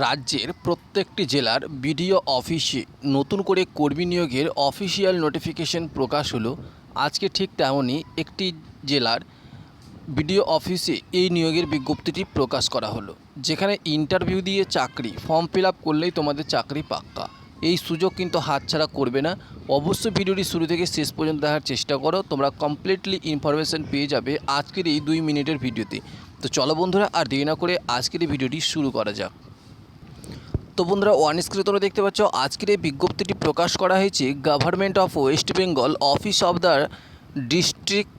রাজ্যের প্রত্যেকটি জেলার বিডিও অফিসে নতুন করে কর্মী নিয়োগের অফিসিয়াল নোটিফিকেশন প্রকাশ হলো। আজকে ঠিক তেমনই একটি জেলার বিডিও অফিসে এই নিয়োগের বিজ্ঞপ্তিটি প্রকাশ করা হলো, যেখানে ইন্টারভিউ দিয়ে চাকরি, ফর্ম ফিল আপ করলেই তোমাদের চাকরি পাক্কা। এই সুযোগ কিন্তু হাতছাড়া করবে না। অবশ্যই ভিডিওটি শুরু থেকে শেষ পর্যন্ত দেখার চেষ্টা করো, তোমরা কমপ্লিটলি ইনফরমেশন পেয়ে যাবে আজকের এই দুই মিনিটের ভিডিওতে। তো চলো বন্ধুরা, আর দেরি না করে আজকের এই ভিডিওটি শুরু করা যাক। তো বন্ধুরা ওয়ান স্ক্রিনে তোমরা দেখতে পাচ্ছ, আজকের এই বিজ্ঞপ্তিটি প্রকাশ করা হয়েছে government of west Bengal office of the district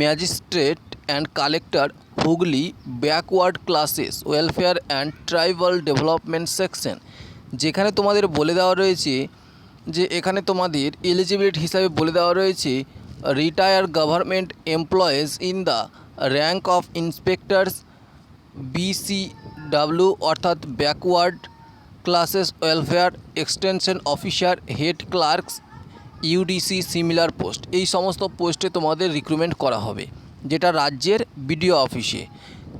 magistrate and collector Hooghly backward classes welfare and tribal development section যেখানে তোমাদের বলে দেওয়া রয়েছে যে এখানে তোমাদের এলিজিবিলিটি হিসাবে বলে দেওয়া রয়েছে retire government employees in the rank of inspectors BCW অর্থাৎ backward classes welfare extension officer head clerks UDC similar post এই সমস্ত পোস্টে তোমাদের রিক্রুটমেন্ট করা হবে, যেটা রাজ্যের বিডিও অফিসে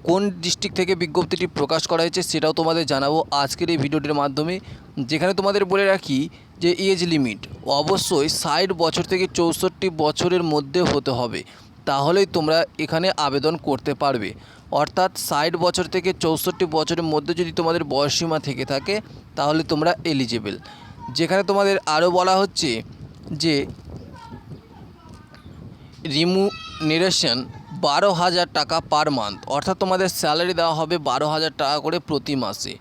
কোন ডিস্ট্রিক্ট থেকে বিজ্ঞপ্তিটি প্রকাশ করা হয়েছে সেটাও তোমাদের জানাব আজকের এই ভিডিওটির মাধ্যমে। যেখানে তোমাদের বলে রাখি যে এজ লিমিট অবশ্যই ষাট বছর থেকে চৌষট্টি বছরের মধ্যে হতে হবে। তাহলেই তোমরা এখানে আবেদন করতে পারবে। অর্থাৎ ষাট বছর থেকে চৌষট্টি বছরের মধ্যে যদি তোমাদের বয়সীমা থেকে থাকে, তাহলে তোমরা এলিজিবল যেখানে তোমাদের আরও বলা হচ্ছে যে রিমুনারেশন বারো হাজার টাকা পার মান্থ অর্থাৎ তোমাদের স্যালারি দেওয়া হবে বারো হাজার টাকা করে প্রতি মাসে।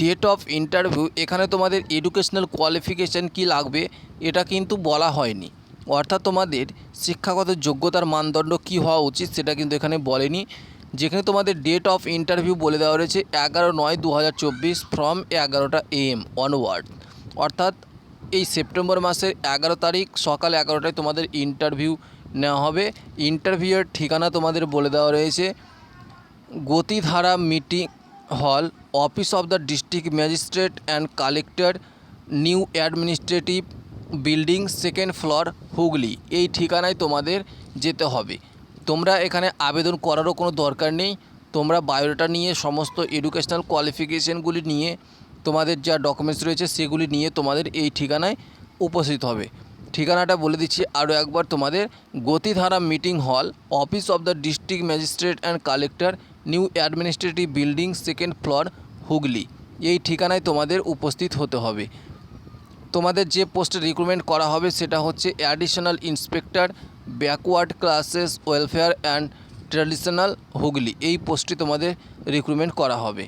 ডেট অফ ইন্টারভিউ এখানে তোমাদের এডুকেশনাল কোয়ালিফিকেশান কি লাগবে, এটা কিন্তু বলা হয়নি। অর্থাৎ তোমাদের শিক্ষাগত যোগ্যতার মানদণ্ড কি হওয়া উচিত সেটা কিন্তু এখানে বলেনি। যেখানে তোমাদের ডেট অফ ইন্টারভিউ বলে দেওয়া রয়েছে এগারো নয় দু হাজার চব্বিশ ফ্রম এগারোটা এম অনওয়ার্ড অর্থাৎ এই সেপ্টেম্বর মাসের এগারো তারিখ সকাল এগারোটায় তোমাদের ইন্টারভিউ নেওয়া হবে। ইন্টারভিউয়ের ঠিকানা তোমাদের বলে দেওয়া রয়েছে Gatidhara meeting hall office of the district magistrate and collector new administrative building second floor Hooghly. এই ঠিকানায় তোমাদের যেতে হবে। তোমরা এখানে আবেদন করারও কোনো দরকার নেই। তোমরা বায়োডাটা নিয়ে সমস্ত এডুকেশনাল কোয়ালিফিকেশানগুলি নিয়ে তোমাদের যা ডকুমেন্টস রয়েছে সেগুলি নিয়ে তোমাদের এই ঠিকানায় উপস্থিত হবে। ঠিকানাটা বলে দিচ্ছি আরও একবার তোমাদের। Gatidhara meeting hall, office of the district magistrate and collector, new administrative building second floor Hooghly. এই ঠিকানায় তোমাদের উপস্থিত হতে হবে। তোমাদের যে পোস্টে রিক্রুটমেন্ট করা হবে সেটা হচ্ছে additional inspector backward classes welfare and traditional Hooghly. এই পোস্টটি তোমাদের রিক্রুটমেন্ট করা হবে।